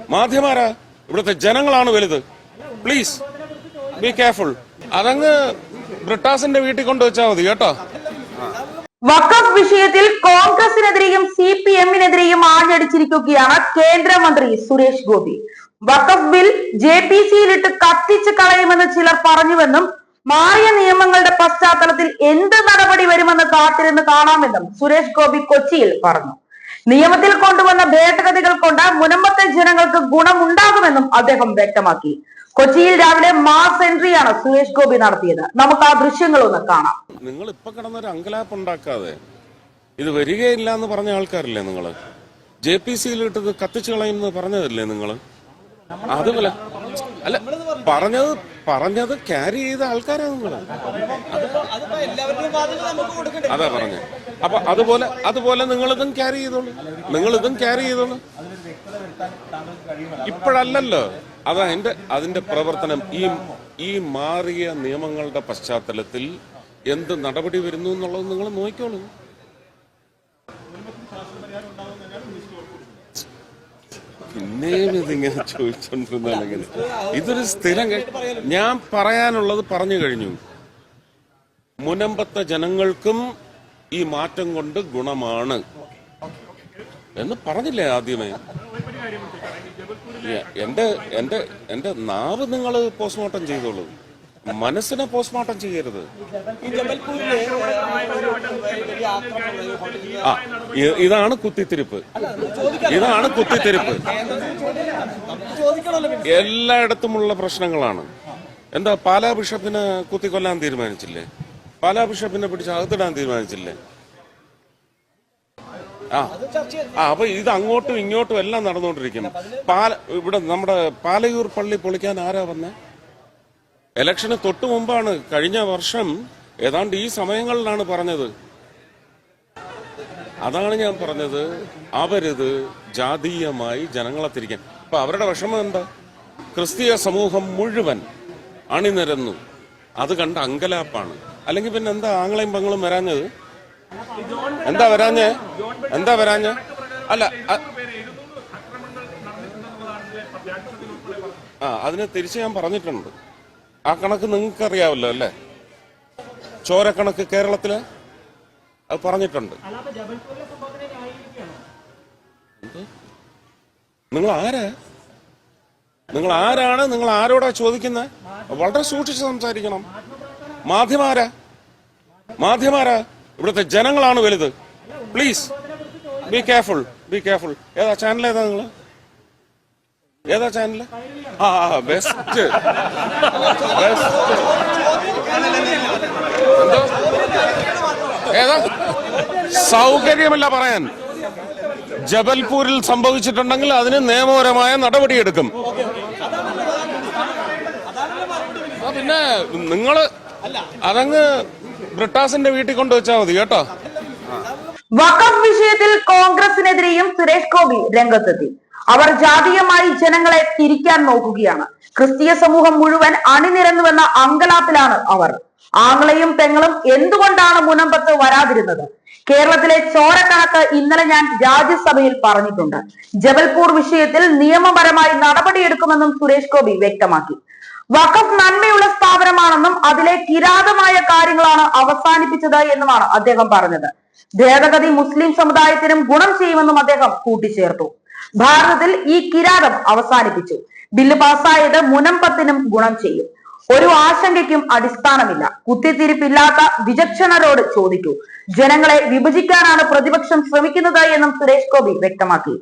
മാധ്യമാരാ? ഇവിടുത്തെ ജനങ്ങളാണ് വലുത്. പ്ലീസ് ബി കെയർഫുൾ അതങ്ങ് ബ്രിട്ടാസിന്റെ വീട്ടിൽ കൊണ്ടുവച്ചാൽ മതി കേട്ടോ? വഖഫ് വിഷയത്തിൽ കോൺഗ്രസിനെതിരെയും സി പി എമ്മിനെതിരെയും ആഞ്ഞടിച്ചിരിക്കുകയാണ് കേന്ദ്രമന്ത്രി Suresh Gopi. Waqf bill J P സിയിലിട്ട് കത്തിച്ച് കളയുമെന്ന് ചിലർ പറഞ്ഞുവെന്നും മാറിയ നിയമങ്ങളുടെ പശ്ചാത്തലത്തിൽ എന്ത് നടപടി വരുമെന്ന് കാത്തിരുന്ന് കാണാമെന്നും സുരേഷ് ഗോപി കൊച്ചിയിൽ പറഞ്ഞു. നിയമത്തിൽ കൊണ്ടുവന്ന ഭേദഗതികൾ കൊണ്ട് മുനമ്പത്തെ ജനങ്ങൾക്ക് ഗുണമുണ്ടാകുമെന്നും അദ്ദേഹം വ്യക്തമാക്കി. കൊച്ചിയിൽ രാവിലെ മാസ് എൻട്രിയാണ് സുരേഷ് ഗോപി നടത്തിയത്. നമുക്ക് ആ ദൃശ്യങ്ങൾ ഒന്ന് കാണാം. നിങ്ങൾ ഇപ്പൊ കിടന്നൊരു അങ്കലാപ്പ് ഉണ്ടാക്കാതെ ഇത് വരികയില്ല എന്ന് പറഞ്ഞ ആൾക്കാരില്ലേ നിങ്ങൾ ജെ പി സിയിൽ ഇട്ടത് കത്തിച്ചു കളയുമെന്ന് പറഞ്ഞതല്ലേ നിങ്ങൾ അതുപോലെ അല്ല പറഞ്ഞത് പറഞ്ഞത് ക്യാരി ചെയ്ത ആൾക്കാരാണ് നിങ്ങൾ അതാ പറഞ്ഞത് അപ്പൊ അതുപോലെ അതുപോലെ നിങ്ങളിതും ക്യാരി ചെയ്തോളൂ. നിങ്ങളിതും ക്യാരി ചെയ്തോളൂ. ഇപ്പോഴല്ലല്ലോ. അതാ എന്റെ അതിന്റെ പ്രവർത്തനം. ഈ ഈ മാറിയ നിയമങ്ങളുടെ പശ്ചാത്തലത്തിൽ എന്ത് നടപടി വരുന്നു എന്നുള്ളത് നിങ്ങൾ നോക്കിക്കോളൂ. പിന്നെയും ഇതിങ്ങനെ ചോദിച്ചോണ്ടിരുന്നില്ല ഇതൊരു സ്ഥിരം ഞാൻ പറയാനുള്ളത് പറഞ്ഞു കഴിഞ്ഞു. മുനമ്പത്തെ ജനങ്ങൾക്കും ഈ മാറ്റം കൊണ്ട് ഗുണമാണ്. എന്ന് പറഞ്ഞില്ലേ ആദ്യമേ? എന്റെ എന്റെ എന്റെ നാവ് നിങ്ങൾ പോസ്റ്റ്മോർട്ടം ചെയ്തോളൂ. മനസ്സിനെ പോസ്റ്റ്മോർട്ടം ചെയ്യരുത്. ആ ഇതാണ് കുത്തിത്തിരിപ്പ്. ഇതാണ് കുത്തിത്തിരിപ്പ്. എല്ലായിടത്തുമുള്ള പ്രശ്നങ്ങളാണ്. എന്താ പാലാ ബിഷപ്പിനെ കുത്തിക്കൊല്ലാൻ തീരുമാനിച്ചില്ലേ? പാലാ പിടിച്ച് അകത്തിടാൻ തീരുമാനിച്ചില്ലേ? ആ. ആ അപ്പൊ ഇത് അങ്ങോട്ടും ഇങ്ങോട്ടും എല്ലാം നടന്നുകൊണ്ടിരിക്കുന്നു. പാല ഇവിടെ നമ്മുടെ പാലയൂർ പള്ളി പൊളിക്കാൻ ആരാ വന്നേ? ഇലക്ഷന് തൊട്ടു മുമ്പാണ് കഴിഞ്ഞ വർഷം ഏതാണ്ട് ഈ സമയങ്ങളിലാണ് പറഞ്ഞത്. അതാണ് ഞാൻ പറഞ്ഞത്. അവരിത് ജാതീയമായി ജനങ്ങളെ തിരിക്കാൻ. അപ്പൊ അവരുടെ വിഷമം എന്താ? ക്രിസ്തീയ സമൂഹം മുഴുവൻ അണിനിരന്നു. അത് കണ്ട അങ്കലാപ്പാണ്. അല്ലെങ്കിൽ പിന്നെ എന്താ ആങ്ങളെയും പെങ്ങളും വരാഞ്ഞത്? എന്താ വരാഞ്ഞേ? എന്താ വരാഞ്ഞേ? അല്ല ആ അതിനെ തിരിച്ച് ഞാൻ പറഞ്ഞിട്ടുണ്ട്. ആ കണക്ക് നിങ്ങൾക്ക് അറിയാവല്ലോ അല്ലേ ചോരക്കണക്ക് കേരളത്തിൽ? അത് പറഞ്ഞിട്ടുണ്ട്? നിങ്ങൾ ആരാ? നിങ്ങൾ ആരാണ്? നിങ്ങൾ ആരോടാ ചോദിക്കുന്നത് വളരെ സൂക്ഷിച്ച് സംസാരിക്കണം. മാധ്യമാരാ? മാധ്യമാരാ? ഇവിടുത്തെ ജനങ്ങളാണ് വലുത്. Please be careful be careful ഏതാ ചാനൽ ഏതാ നിങ്ങൾ ഏതാ ചാനൽ ആ ബെസ്റ്റ് ബെസ്റ്റ് ഏതാ? സൗകര്യമല്ല പറയാൻ. ജബൽപൂരിൽ സംഭവിച്ചിട്ടുണ്ടെങ്കിൽ അതിന് നിയമപരമായ നടപടിയെടുക്കും. പിന്നെ നിങ്ങൾ അതങ്ങ് ബ്രിട്ടാസിന്റെ വീട്ടിൽ കൊണ്ടുവച്ചാൽ മതി കേട്ടോ. വഖഫ് വിഷയത്തിൽ കോൺഗ്രസിനെതിരെയും സുരേഷ് ഗോപി രംഗത്തെത്തി. അവർ ജാതീയമായി ജനങ്ങളെ തിരിക്കാൻ നോക്കുകയാണ്. ക്രിസ്തീയ സമൂഹം മുഴുവൻ അണിനിരന്നുവെന്ന അങ്കലാപ്പിലാണ് അവർ. ആങ്ങളെയും പെങ്ങളും എന്തുകൊണ്ടാണ് മുനമ്പത്ത് വരാതിരുന്നത്? കേരളത്തിലെ ചോരക്കണക്ക് ഇന്നലെ ഞാൻ രാജ്യസഭയിൽ പറഞ്ഞിട്ടുണ്ട്. ജബൽപൂർ വിഷയത്തിൽ നിയമപരമായി നടപടിയെടുക്കുമെന്നും സുരേഷ് ഗോപി വ്യക്തമാക്കി. വഖഫ് നന്മയുള്ള സ്ഥാപനമാണെന്നും അതിലെ കിരാതമായ കാര്യങ്ങളാണ് അവസാനിപ്പിച്ചത് എന്നുമാണ് അദ്ദേഹം പറഞ്ഞത്. ഭേദഗതി മുസ്ലിം സമുദായത്തിനും ഗുണം ചെയ്യുമെന്നും അദ്ദേഹം കൂട്ടിച്ചേർത്തു. ഭാരതത്തിൽ ഈ കിരാതം അവസാനിപ്പിച്ചു. ബില്ല് പാസ്സായത് മുനമ്പത്തിനും ഗുണം ചെയ്യും. ഒരു ആശങ്കയ്ക്കും അടിസ്ഥാനമില്ല. കുത്തിത്തിരിപ്പില്ലാത്ത വിചക്ഷണരോട് ചോദിച്ചു ജനങ്ങളെ വിഭജിക്കാനാണ് പ്രതിപക്ഷം ശ്രമിക്കുന്നത് എന്നും സുരേഷ് ഗോപി വ്യക്തമാക്കി.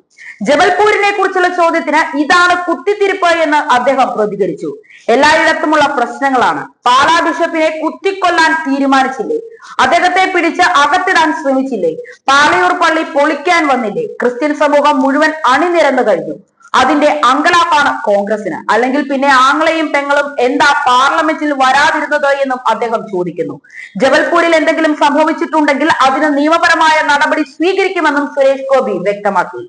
ജബൽപൂരിനെ കുറിച്ചുള്ള ചോദ്യത്തിന് ഇതാണ് കുത്തിത്തിരിപ്പ് എന്ന് അദ്ദേഹം പ്രതികരിച്ചു. എല്ലായിടത്തുമുള്ള പ്രശ്നങ്ങളാണ്. പാലാ ബിഷപ്പിനെ കുത്തിക്കൊല്ലാൻ തീരുമാനിച്ചില്ലേ? അദ്ദേഹത്തെ പിടിച്ച് അകത്തിടാൻ ശ്രമിച്ചില്ലേ? പാലയൂർ പള്ളി പൊളിക്കാൻ വന്നില്ലേ? ക്രിസ്ത്യൻ സമൂഹം മുഴുവൻ അണിനിരന്നു കഴിഞ്ഞു. അതിന്റെ അങ്കലാപ്പാണ് കോൺഗ്രസിന് അല്ലെങ്കിൽ പിന്നെ ആങ്ങളെയും പെങ്ങളും എന്താ പാർലമെന്റിൽ വരാതിരുന്നത് എന്നും അദ്ദേഹം ചോദിക്കുന്നു. ജബൽപൂരിൽ എന്തെങ്കിലും സംഭവിച്ചിട്ടുണ്ടെങ്കിൽ അതിന് നിയമപരമായ നടപടി സ്വീകരിക്കുമെന്നും സുരേഷ് ഗോപി വ്യക്തമാക്കി.